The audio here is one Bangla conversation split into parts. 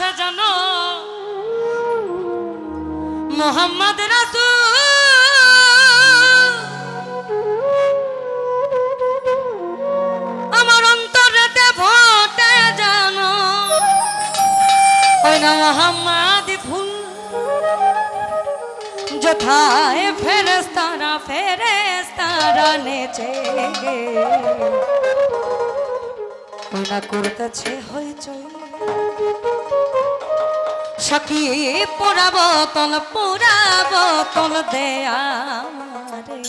ভাষা জানো? মোহাম্মদ রাসূল। আমার অন্তরেতে ভোটে জানো। ওই না মোহাম্মদ ফুল যথায় ফেরেস্তারা ফেরেস্তারা নেচে। গে করতেছে হইচই সখী পোড়া বোতল পোড়া বোতল দে আমারে।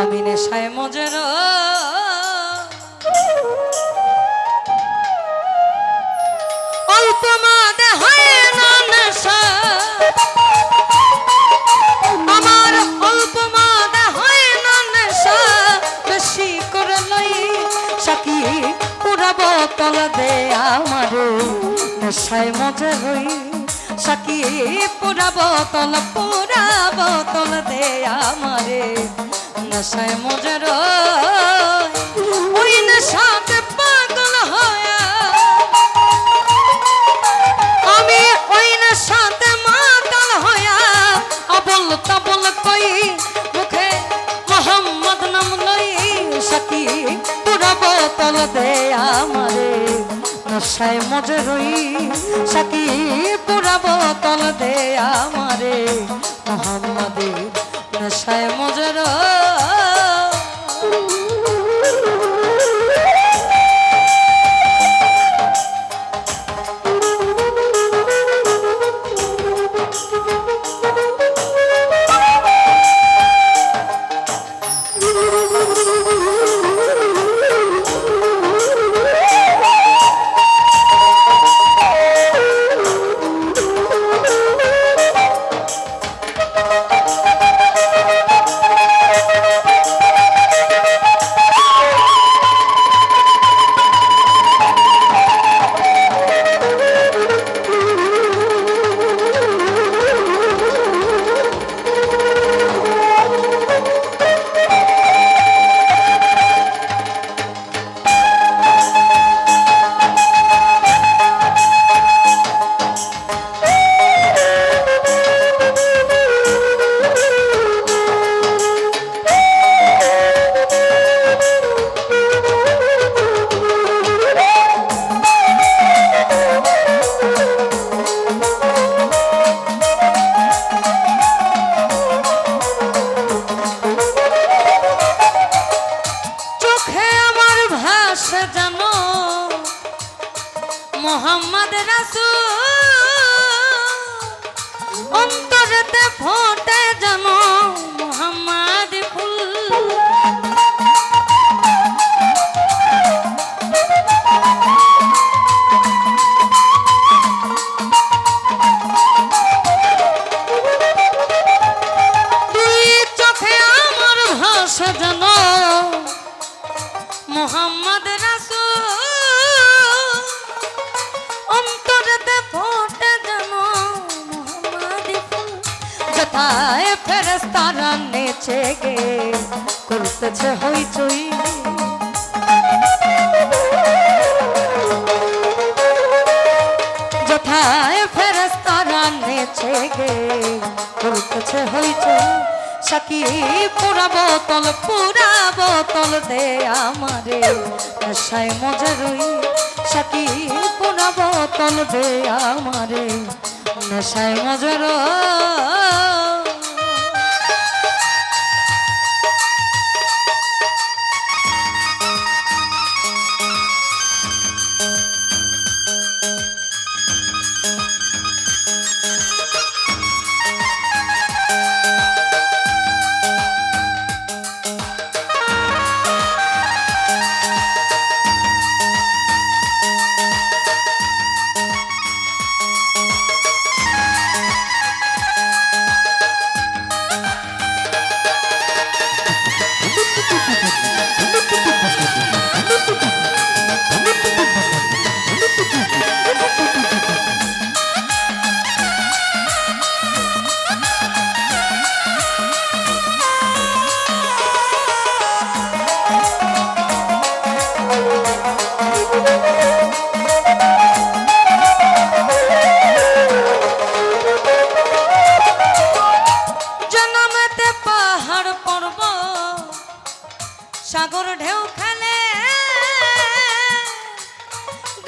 আমি নেশায় মজের। মাদে হয় না নেশা। বোতল দে আমারে। নেশায় মজে হই সাকি পুরা বোতল পুরা বোতল দে আমারে। নেশায় মজে রই, ওই নেশাতে নশায় মজে রই সাকি পুরাব তল দে আমারে। মোহাম্মদের নেশায় মজে রই রাসূল। অন্তরেতে ফোটে জানো মোহাম্মদ ফুল। দুই চোখে আমার ভাষা মোহাম্মদ যথায় ফেরেস্তারা নেচে গে, করতেছে হইচই যথায় ফেরেস্তারা নেচে গে, করতেছে হইচই সাকি পুরা বোতল পুরা বোতল দে আমারে নেশায় মজে রই। সাকি পুরা বোতল দে আমারে, নেশায় মজে রই।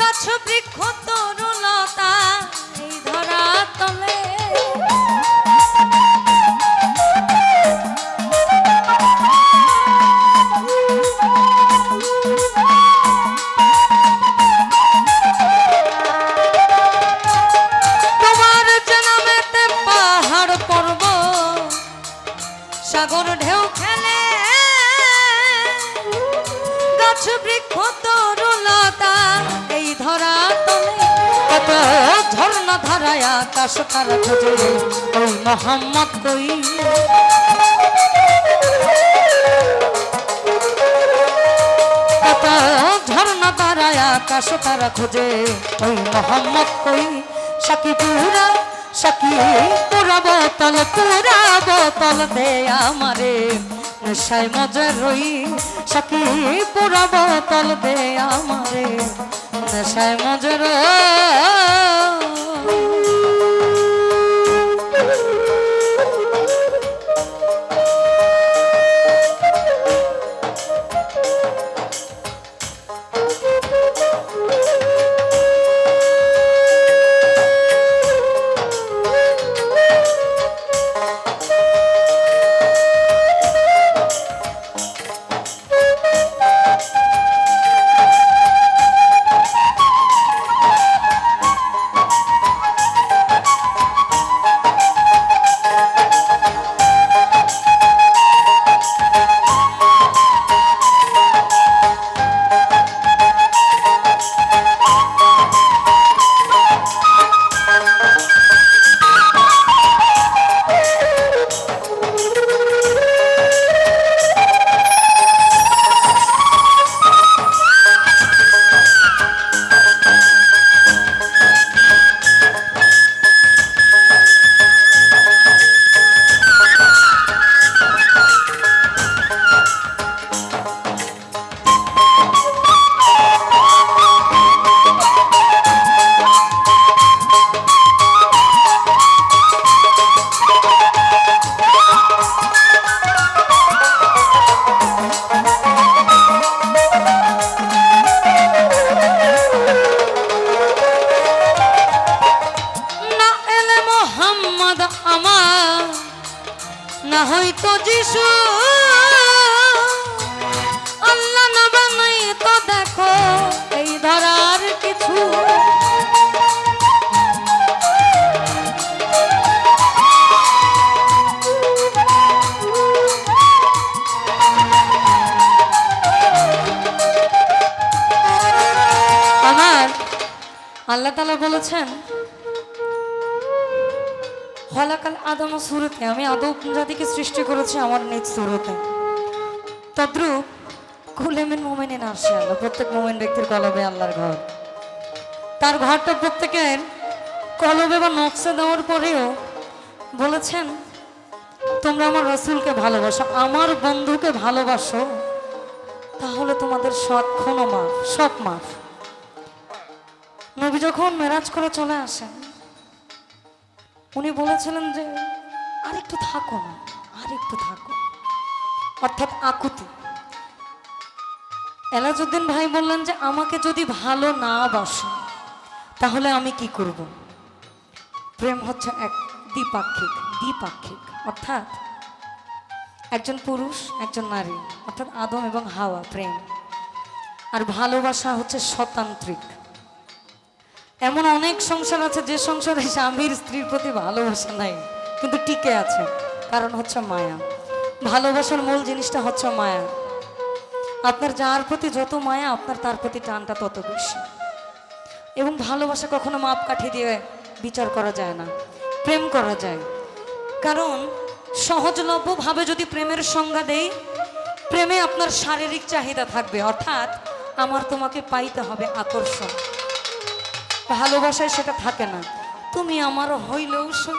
গাছ বৃক্ষ তরুলতা এই ধরা তলে। সাগর ঢেউ খেলে। গাছ বৃক্ষ তরুলতা ধরা তলে কত ঝর্ণা ধারায় আকাশ তারা খোঁজে ওই মোহাম্মদ কই? কত ঝর্ণা তারায় আকাশ তারা খোঁজে ওই মোহাম্মদ কই? সাকি পুরা সাকি পুরা বোতল পুরা বোতল দে আমারে, নেশায় মজা রই সাকি পুরা বোতল দে আমারে। নেশায় মজা না হয়তো যিশু। আল্লাহ না বানাই তো দেখো, এই ধরার কিছু। আমার আল্লাহ তালা বলেছেন হলাকাল আদম সুরতে, আমি আদম জাতিকে সৃষ্টি করেছি আমার নিজ সুরতে। তদ্রুপ কুলেমেন মোমেনে আসে আল্লাহ, প্রত্যেক মোমেন ব্যক্তির কলবে আল্লাহর ঘর। তার ঘরটা প্রত্যেকের কলবে বা নকশা দেওয়ার পরেও বলেছেন, তোমরা আমার রসুলকে ভালোবাসো, আমার বন্ধুকে ভালোবাসো, তাহলে তোমাদের সৎ ক্ষণ মাফ সব মাফ। নবী যখন মেরাজ করে চলে আসেন উনি বলেছিলেন যে, আরেকটু থাকো না, আরেকটু থাকো। অর্থাৎ আকুতি। এলাজুদ্দিন ভাই বললেন যে, আমাকে যদি ভালো না বাসো, তাহলে আমি কি করব? প্রেম হচ্ছে এক দ্বিপাক্ষিক দ্বিপাক্ষিক। অর্থাৎ একজন পুরুষ, একজন নারী। অর্থাৎ আদম এবং হাওয়া, প্রেম। আর ভালোবাসা হচ্ছে শতান্ত্রিক এমন অনেক সংসার আছে যে সংসারে স্বামীর স্ত্রীর প্রতি ভালোবাসা নাই, কিন্তু টিকে আছে। কারণ হচ্ছে মায়া। ভালোবাসার মূল জিনিসটা হচ্ছে মায়া। আপনার যার প্রতি যত মায়া, আপনার তার প্রতি টানটা তত বেশি। এবং ভালোবাসা কখনো মাপ কাঠি দিয়ে বিচার করা যায় না, প্রেম করা যায়। কারণ সহজলভ্যভাবে যদি প্রেমের সংজ্ঞা দেই, প্রেমে আপনার শারীরিক চাহিদা থাকবে। অর্থাৎ আমার তোমাকে পাইতে হবে আকর্ষণ। ভালোবাসায় সেটা থাকে না। তুমি আমার হইলেও শুন,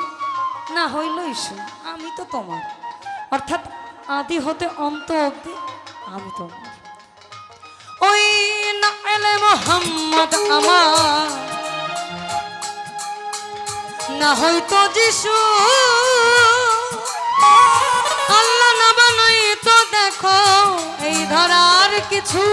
না হইলেই শুন, আমি তো তোমার। অর্থাৎ আদি হতে অন্ত অব্দি আমি তোমার। ওই না এলে মোহাম্মদ আমার। না হয়তো যিশু। আল্লাহ না বানাই তো দেখো, এই ধরার কিছু।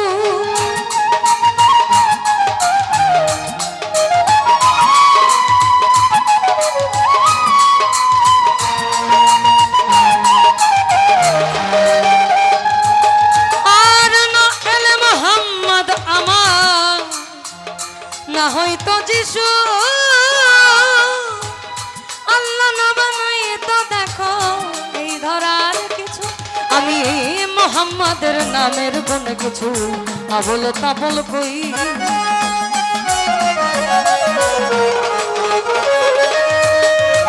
হয়তো যিশু। আল্লাহ না তো দেখো, এই ধরার কিছু। আমি মোহাম্মদের নামের কোন কিছু, আবল তাবল কই।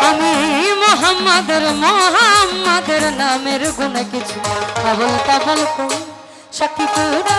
আমি মোহাম্মদের মোহাম্মদের নামের গুণ কিছু, আবল তাবল কই। সাকি পুরা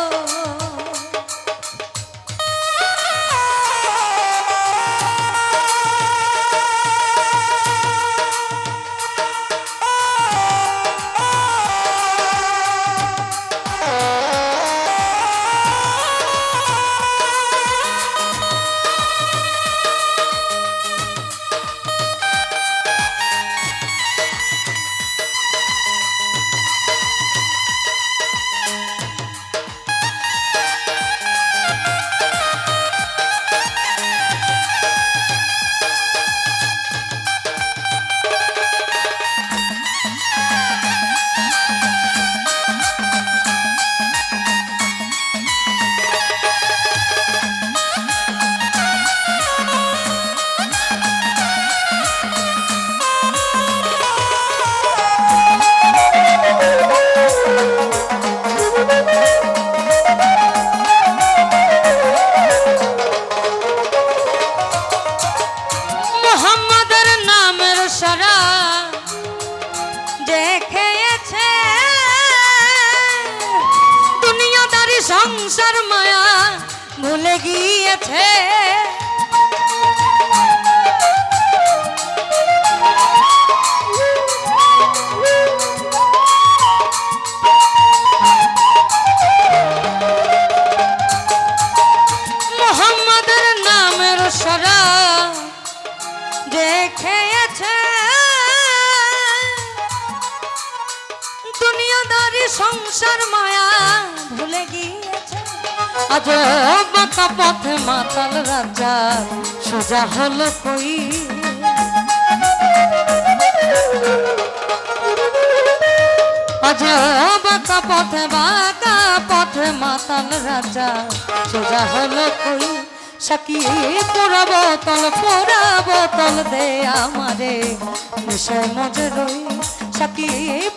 আজ বাঁকা পথে মাতাল রাজা, সোজা হলো কই? আজ বাঁকা পথে বাঁকা পথে মাতাল রাজা, সোজা হলো কই? সাকি পোড়া বোতল পোড়া বোতল দে আমারে নেশায় মজে রই সাকি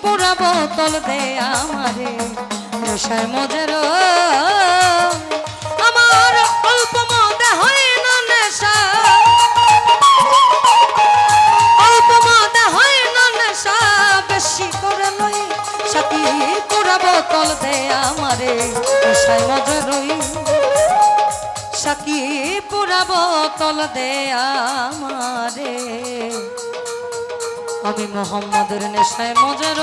পোড়া বোতল দে আমারে নেশায় মজে রই বোতল দে আমারে। আমি মোহাম্মদের নেশায় মজার।